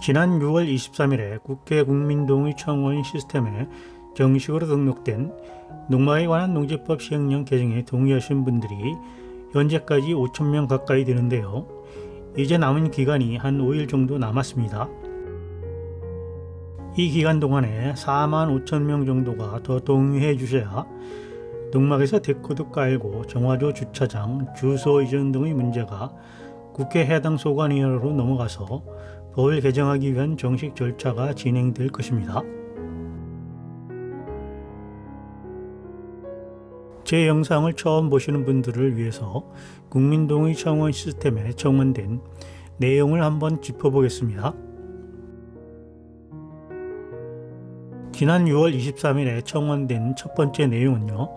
지난 6월 23일에 국회 국민동의 청원 시스템에 정식으로 등록된 농마에 관한 농지법 시행령 개정에 동의하신 분들이 현재까지 5천명 가까이 되는데요. 이제 남은 기간이 한 5일 정도 남았습니다. 이 기간 동안에 4만 5천 명 정도가 더 동의해 주셔야 농막에서 데코도 깔고 정화조 주차장, 주소 이전 등의 문제가 국회 해당 소관위원회로 넘어가서 법을 개정하기 위한 정식 절차가 진행될 것입니다. 제 영상을 처음 보시는 분들을 위해서 국민동의 청원 시스템에 정원된 내용을 한번 짚어보겠습니다. 지난 6월 23일에 청원된 첫 번째 내용은요.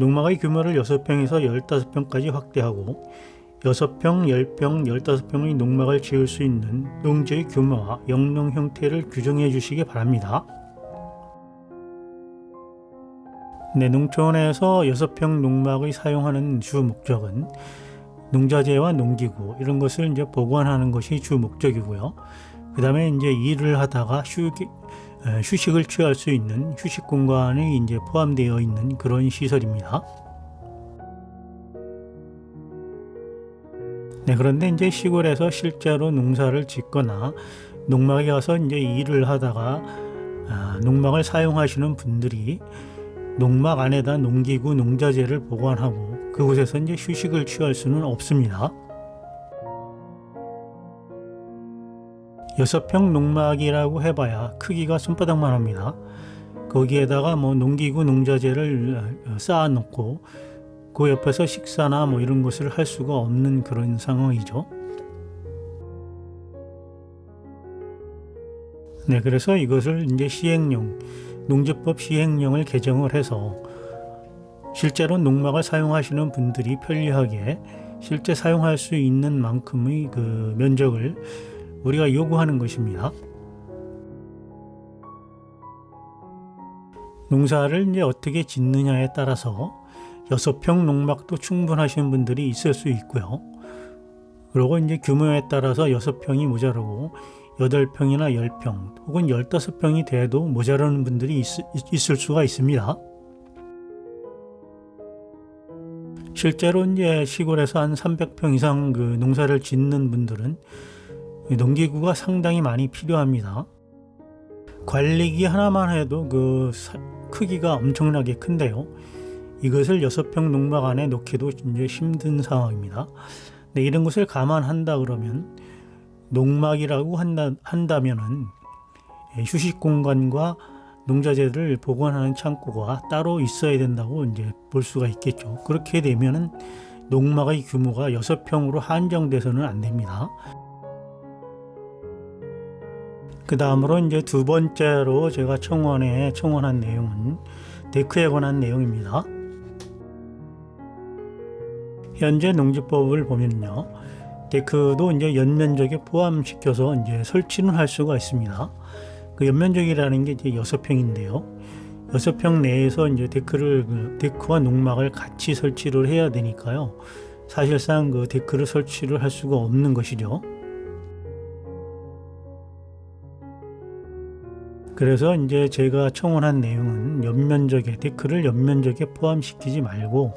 농막의 규모를 6평에서 15평까지 확대하고 6평, 10평, 15평의 농막을 지을 수 있는 농지의 규모와 영농 형태를 규정해 주시기 바랍니다. 네, 농촌에서 6평 농막의 사용하는 주 목적은 농자재와 농기구 이런 것을 이제 보관하는 것이 주 목적이고요. 그 다음에 이제 일을 하다가 휴, 에, 휴식을 취할 수 있는 휴식 공간이 이제 포함되어 있는 그런 시설입니다. 네, 그런데 이제 시골에서 실제로 농사를 짓거나 농막에 가서 이제 일을 하다가 아, 농막을 사용하시는 분들이 농막 안에다 농기구, 농자재를 보관하고 그곳에서 이제 휴식을 취할 수는 없습니다. 여섯 평 농막이라고 해봐야 크기가 손바닥만 합니다. 거기에다가 뭐 농기구, 농자재를 어, 쌓아놓고 그 옆에서 식사나 뭐 이런 것을 할 수가 없는 그런 상황이죠. 네, 그래서 이것을 이제 시행령, 농지법 시행령을 개정을 해서 실제로 농막을 사용하시는 분들이 편리하게 실제 사용할 수 있는 만큼의 그 면적을 우리가 요구하는 것입니다. 농사를 이제 어떻게 짓느냐에 따라서 여섯 평 농막도 충분하신 분들이 있을 수 있고요. 그리고 이제 규모에 따라서 여섯 평이 모자라고 여덟 평이나 열평 혹은 열다섯 평이 돼도 모자라는 분들이 있, 있을 수가 있습니다. 실제로 이제 시골에서 한 300평 이상 그 농사를 짓는 분들은 농기구가 상당히 많이 필요합니다. 관리기 하나만 해도 그 사- 크기가 엄청나게 큰데요. 이것을 여섯 평 농막 안에 놓기도 이제 힘든 상황입니다. 네, 이런 것을 감안한다 그러면 농막이라고 한다, 한다면은 예, 휴식 공간과 농자재를 보관하는 창고가 따로 있어야 된다고 이제 볼 수가 있겠죠. 그렇게 되면은 농막의 규모가 여섯 평으로 한정돼서는 안 됩니다. 그 다음으로 이제 두 번째로 제가 청원에 청원한 내용은 데크에 관한 내용입니다. 현재 농지법을 보면요. 데크도 이제 연면적에 포함시켜서 이제 설치는 할 수가 있습니다. 그 연면적이라는 게 이제 여섯 평인데요. 여섯 평 내에서 이제 데크를 그 데크와 농막을 같이 설치를 해야 되니까요. 사실상 그 데크를 설치를 할 수가 없는 것이죠. 그래서 이제 제가 청원한 내용은 연면적에 데크를 연면적에 포함시키지 말고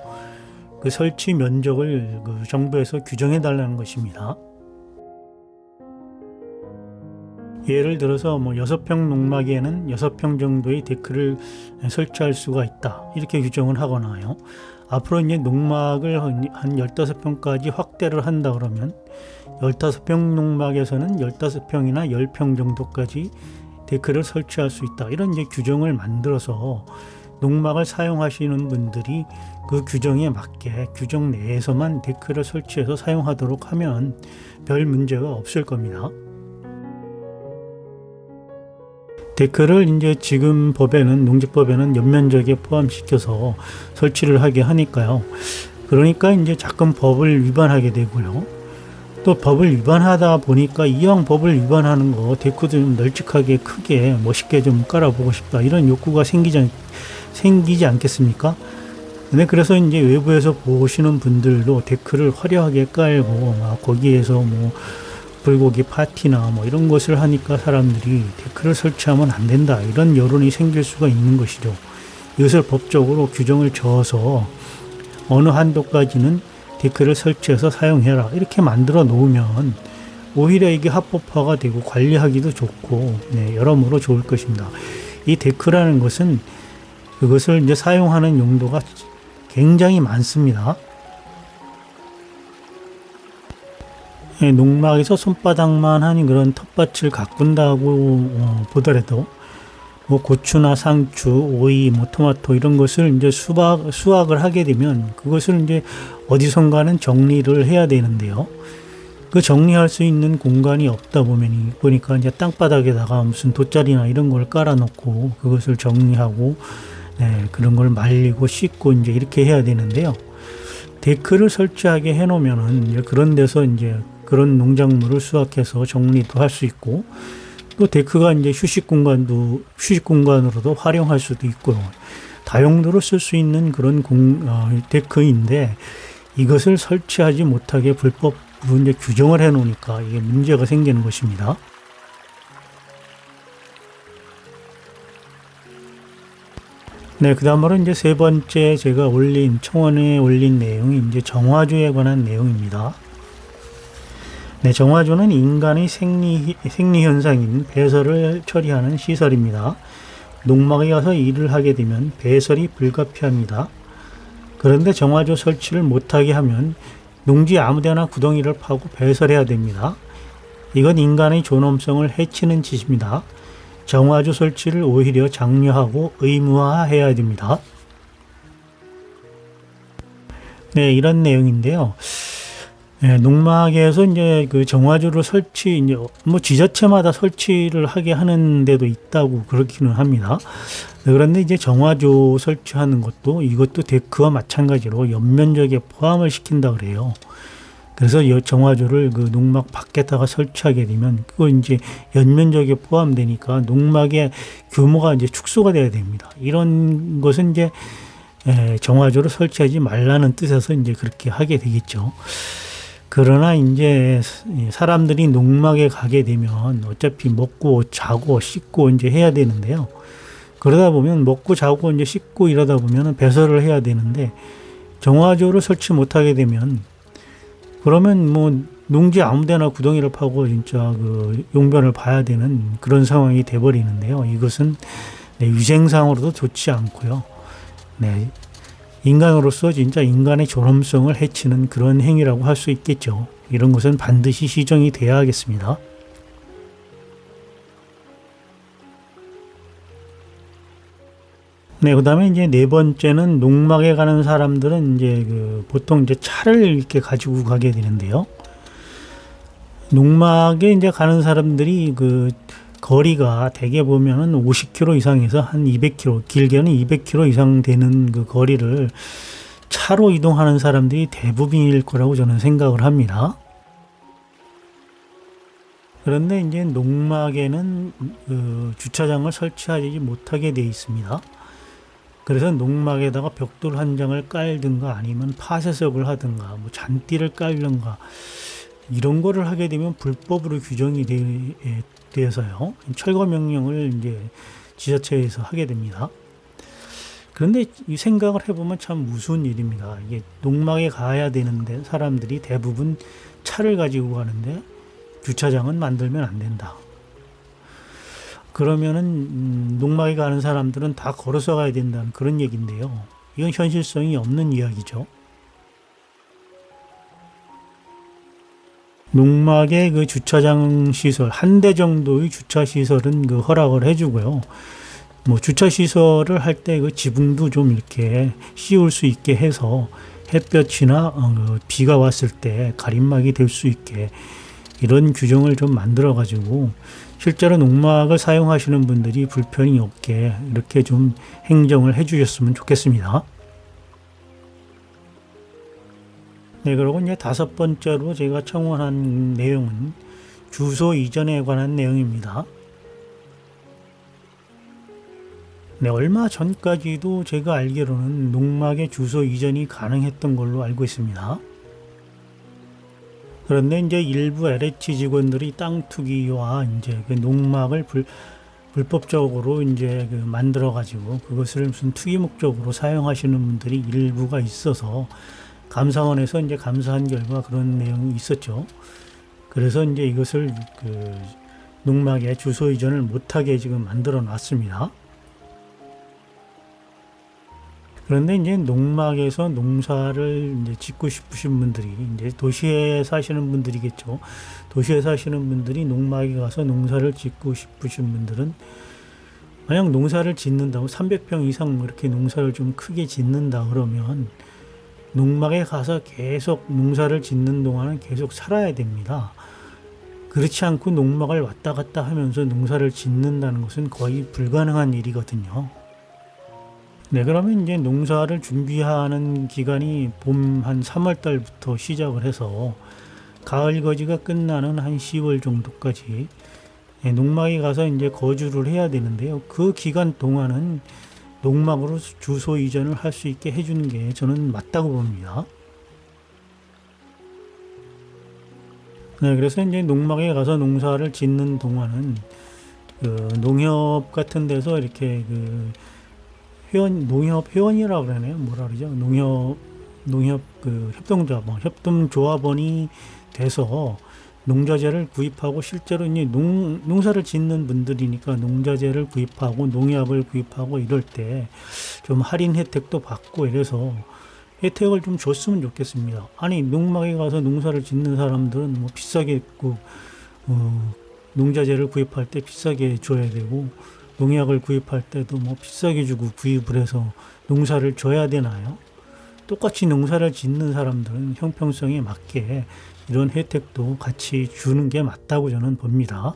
그 설치 면적을 그 정부에서 규정해 달라는 것입니다. 예를 들어서 뭐 여섯 평 농막에는 여섯 평 정도의 데크를 설치할 수가 있다. 이렇게 규정을 하거나요. 앞으로 이제 농막을 한 15평까지 확대를 한다 그러면 15평 농막에서는 15평이나 10평 정도까지 데크를 설치할 수 있다. 이런 이제 규정을 만들어서 농막을 사용하시는 분들이 그 규정에 맞게 규정 내에서만 데크를 설치해서 사용하도록 하면 별 문제가 없을 겁니다. 데크를 이제 지금 법에는 농지법에는 연면적에 포함시켜서 설치를 하게 하니까요. 그러니까 이제 자꾸 법을 위반하게 되고요. 또 법을 위반하다 보니까 이왕 법을 위반하는 거 데크도 좀 널찍하게 크게 멋있게 좀 깔아보고 싶다 이런 욕구가 생기지, 않, 생기지 않겠습니까? 네, 그래서 이제 외부에서 보시는 분들도 데크를 화려하게 깔고 막 거기에서 뭐 불고기 파티나 뭐 이런 것을 하니까 사람들이 데크를 설치하면 안 된다 이런 여론이 생길 수가 있는 것이죠. 이것을 법적으로 규정을 지어서 어느 한도까지는 데크를 설치해서 사용해라 이렇게 만들어 놓으면 오히려 이게 합법화가 되고 관리하기도 좋고 네, 여러모로 좋을 것입니다. 이 데크라는 것은 그것을 이제 사용하는 용도가 굉장히 많습니다. 예, 농막에서 손바닥만 한 그런 텃밭을 가꾼다고 어, 보더라도 뭐 고추나 상추, 오이, 뭐 토마토 이런 것을 이제 수박 수확을 하게 되면 그것을 이제 어디선가는 정리를 해야 되는데요. 그 정리할 수 있는 공간이 없다 보면 보니까 이제 땅바닥에다가 무슨 돗자리나 이런 걸 깔아놓고 그것을 정리하고 네, 그런 걸 말리고 씻고 이제 이렇게 해야 되는데요. 데크를 설치하게 해놓으면은 그런 데서 이제 그런 농작물을 수확해서 정리도 할 수 있고 또 데크가 이제 휴식 공간도 휴식 공간으로도 활용할 수도 있고요. 다용도로 쓸 수 있는 그런 공, 어, 데크인데 이것을 설치하지 못하게 불법 이제 규정을 해 놓으니까 이게 문제가 생기는 것입니다. 네, 그 다음으로 이제 세 번째 제가 올린, 청원에 올린 내용이 이제 정화조에 관한 내용입니다. 네, 정화조는 인간의 생리, 생리현상인 배설을 처리하는 시설입니다. 농막에 가서 일을 하게 되면 배설이 불가피합니다. 그런데 정화조 설치를 못하게 하면 농지 아무데나 구덩이를 파고 배설해야 됩니다. 이건 인간의 존엄성을 해치는 짓입니다. 정화조 설치를 오히려 장려하고 의무화해야 됩니다. 네, 이런 내용인데요. 네, 농막에서 이제 그 정화조를 설치, 이제 뭐 지자체마다 설치를 하게 하는 데도 있다고 그렇기는 합니다. 네, 그런데 이제 정화조 설치하는 것도 이것도 데크와 마찬가지로 연면적에 포함을 시킨다 그래요. 그래서 정화조를 그 농막 밖에다가 설치하게 되면 그거 이제 연면적에 포함되니까 농막의 규모가 이제 축소가 돼야 됩니다. 이런 것은 이제 정화조를 설치하지 말라는 뜻에서 이제 그렇게 하게 되겠죠. 그러나 이제 사람들이 농막에 가게 되면 어차피 먹고 자고 씻고 이제 해야 되는데요. 그러다 보면 먹고 자고 이제 씻고 이러다 보면 배설을 해야 되는데 정화조를 설치 못하게 되면 그러면 뭐 농지 아무데나 구덩이를 파고 진짜 그 용변을 봐야 되는 그런 상황이 돼버리는데요. 이것은 네, 위생상으로도 좋지 않고요. 네, 인간으로서 진짜 인간의 존엄성을 해치는 그런 행위라고 할 수 있겠죠. 이런 것은 반드시 시정이 돼야 하겠습니다. 네, 그 다음에 이제 네 번째는 농막에 가는 사람들은 이제 그 보통 이제 차를 이렇게 가지고 가게 되는데요. 농막에 이제 가는 사람들이 그 거리가 대개 보면은 50km 이상에서 한 200km, 길게는 200km 이상 되는 그 거리를 차로 이동하는 사람들이 대부분일 거라고 저는 생각을 합니다. 그런데 이제 농막에는 그 주차장을 설치하지 못하게 되어 있습니다. 그래서 농막에다가 벽돌 한 장을 깔든가 아니면 파쇄석을 하든가 뭐 잔띠를 깔든가 이런 거를 하게 되면 불법으로 규정이 되, 되어서요. 철거 명령을 이제 지자체에서 하게 됩니다. 그런데 이 생각을 해보면 참 무서운 일입니다. 이게 농막에 가야 되는데 사람들이 대부분 차를 가지고 가는데 주차장은 만들면 안 된다. 그러면은 음, 농막에 가는 사람들은 다 걸어서 가야 된다는 그런 얘기인데요. 이건 현실성이 없는 이야기죠. 농막의 그 주차장 시설 한 대 정도의 주차 시설은 그 허락을 해주고요. 뭐 주차 시설을 할 때 그 지붕도 좀 이렇게 씌울 수 있게 해서 햇볕이나 어, 그 비가 왔을 때 가림막이 될 수 있게 이런 규정을 좀 만들어 가지고 실제로 농막을 사용하시는 분들이 불편이 없게 이렇게 좀 행정을 해 주셨으면 좋겠습니다. 네, 그리고 이제 다섯 번째로 제가 청원한 내용은 주소 이전에 관한 내용입니다. 네, 얼마 전까지도 제가 알기로는 농막의 주소 이전이 가능했던 걸로 알고 있습니다. 그런데 이제 일부 LH 직원들이 땅 투기와 이제 그 농막을 불, 불법적으로 이제 그 만들어 가지고 그것을 무슨 투기 목적으로 사용하시는 분들이 일부가 있어서 감사원에서 이제 감사한 결과 그런 내용이 있었죠. 그래서 이제 이것을 그 농막에 주소 이전을 못하게 지금 만들어 놨습니다. 그런데 이제 농막에서 농사를 이제 짓고 싶으신 분들이 이제 도시에 사시는 분들이겠죠. 도시에 사시는 분들이 농막에 가서 농사를 짓고 싶으신 분들은 만약 농사를 짓는다고 300평 이상 이렇게 농사를 좀 크게 짓는다 그러면 농막에 가서 계속 농사를 짓는 동안은 계속 살아야 됩니다. 그렇지 않고 농막을 왔다 갔다 하면서 농사를 짓는다는 것은 거의 불가능한 일이거든요. 네, 그러면 이제 농사를 준비하는 기간이 봄 한 3월 달부터 시작을 해서 가을 거지가 끝나는 한 10월 정도까지 예, 농막에 가서 이제 거주를 해야 되는데요. 그 기간 동안은 농막으로 주소 이전을 할 수 있게 해주는 게 저는 맞다고 봅니다. 네, 그래서 이제 농막에 가서 농사를 짓는 동안은 그 농협 같은 데서 이렇게 그 회원 농협 회원이라고 그러네요. 뭐라 그러죠? 농협 농협 그 협동조합원 협동조합원이 돼서 농자재를 구입하고 실제로 이제 농, 농사를 짓는 분들이니까 농자재를 구입하고 농약을 구입하고 이럴 때 좀 할인 혜택도 받고 이래서 혜택을 좀 줬으면 좋겠습니다. 아니 농막에 가서 농사를 짓는 사람들은 뭐 비싸게 그 어, 농자재를 구입할 때 비싸게 줘야 되고 농약을 구입할 때도 뭐 비싸게 주고 구입을 해서 농사를 줘야 되나요? 똑같이 농사를 짓는 사람들은 형평성에 맞게 이런 혜택도 같이 주는 게 맞다고 저는 봅니다.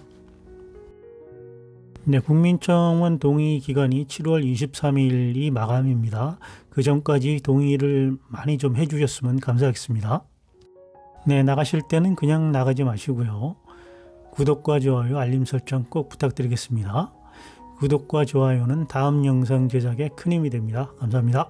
네, 국민청원 동의 기간이 7월 23일이 마감입니다. 그 전까지 동의를 많이 좀 해주셨으면 감사하겠습니다. 네, 나가실 때는 그냥 나가지 마시고요. 구독과 좋아요, 알림 설정 꼭 부탁드리겠습니다. 구독과 좋아요는 다음 영상 제작에 큰 힘이 됩니다. 감사합니다.